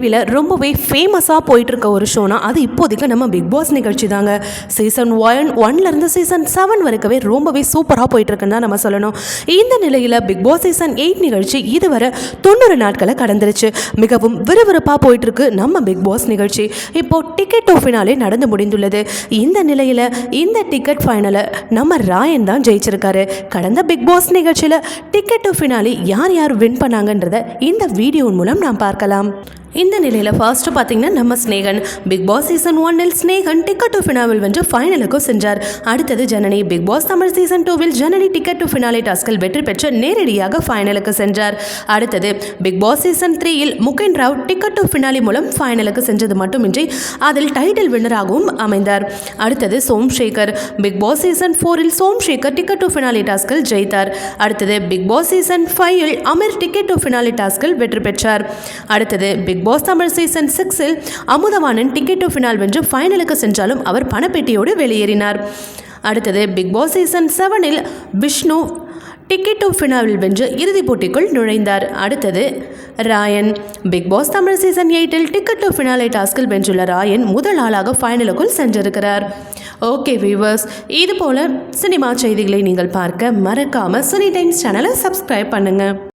டிவியில் ரொம்பவே ஃபேமஸாக போயிட்டுருக்க ஒரு ஷோனா அது இப்போதைக்கு நம்ம பிக் பாஸ் நிகழ்ச்சி தாங்க சீசன் ஒன் ஒன்லேருந்து சீசன் செவன் வரைக்கவே ரொம்பவே சூப்பராக போயிட்டுருக்குன்னு தான் நம்ம சொல்லணும். இந்த நிலையில் பிக் பாஸ் சீசன் எயிட் நிகழ்ச்சி இதுவரை தொண்ணூறு நாட்களை கடந்துருச்சு. மிகவும் விறுவிறுப்பாக போயிட்டுருக்கு நம்ம பிக் பாஸ் நிகழ்ச்சி. இப்போ டிக்கெட் ஃபினாலே நடந்து முடிந்துள்ளது. இந்த நிலையில் இந்த டிக்கெட் ஃபைனலை நம்ம ராயன் தான் ஜெயிச்சிருக்காரு. கடந்த பிக் பாஸ் நிகழ்ச்சியில் டிக்கெட் ஃபினாலே யார் யார் வின் பண்ணாங்கன்றத இந்த வீடியோ மூலம் நாம் பார்க்கலாம். இந்த நிலையில் ஃபர்ஸ்ட்டு பார்த்தீங்கன்னா நம்ம ஸ்னேகன் பிக் பாஸ் சீசன் ஒன்னில் ஸ்னேகன் டிக்கெட் டு ஃபினாவில் வென்று ஃபைனலுக்கும் சென்றார். அடுத்தது Janani Bigg Boss Tamil season டூவில் ஜனனி டிக்கெட் டு ஃபினாலே டாஸ்கில் வெற்றி பெற்று நேரடியாக ஃபைனலுக்கு சென்றார். அடுத்தது பிக் பாஸ் சீசன் த்ரீயில் Mugen Rao ticket to finale மூலம் ஃபைனலுக்கு சென்றது மட்டுமின்றி அதில் டைட்டில் வின்னராகவும் அமைந்தார். அடுத்தது சோம்சேகர் பிக் பாஸ் சீசன் ஃபோரில் சோம்சேகர் டிக்கெட் டு ஃபினாலி டாஸ்கில் ஜெயித்தார். அடுத்தது பிக் பாஸ் சீசன் ஃபைவில் அமீர் டிக்கெட் டு ஃபினாலி டாஸ்கில் வெற்றி பெற்றார். அடுத்தது பிக் பாஸ் தமிழ் சீசன் சிக்ஸில் அமுதவாணன் டிக்கெட் டு ஃபினால் வென்று ஃபைனலுக்கு சென்றாலும் அவர் பணப்பெட்டியோடு வெளியேறினார். அடுத்தது பிக் பாஸ் சீசன் செவனில் விஷ்ணு டிக்கெட் டு ஃபினாவில் வென்று இறுதிப் போட்டிக்குள் நுழைந்தார். அடுத்தது Rayan. Bigg Boss Tamil season எயிட்டில் டிக்கெட் டு ஃபினாலை டாஸ்கில் வென்றுள்ள ராயன் முதல் ஆளாக ஃபைனலுக்குள் சென்றிருக்கிறார். ஓகே வியூவர்ஸ் இது போல சினிமா செய்திகளை நீங்கள் பார்க்க மறக்காமல் சினி டைம்ஸ் சேனலை சப்ஸ்கிரைப் பண்ணுங்கள்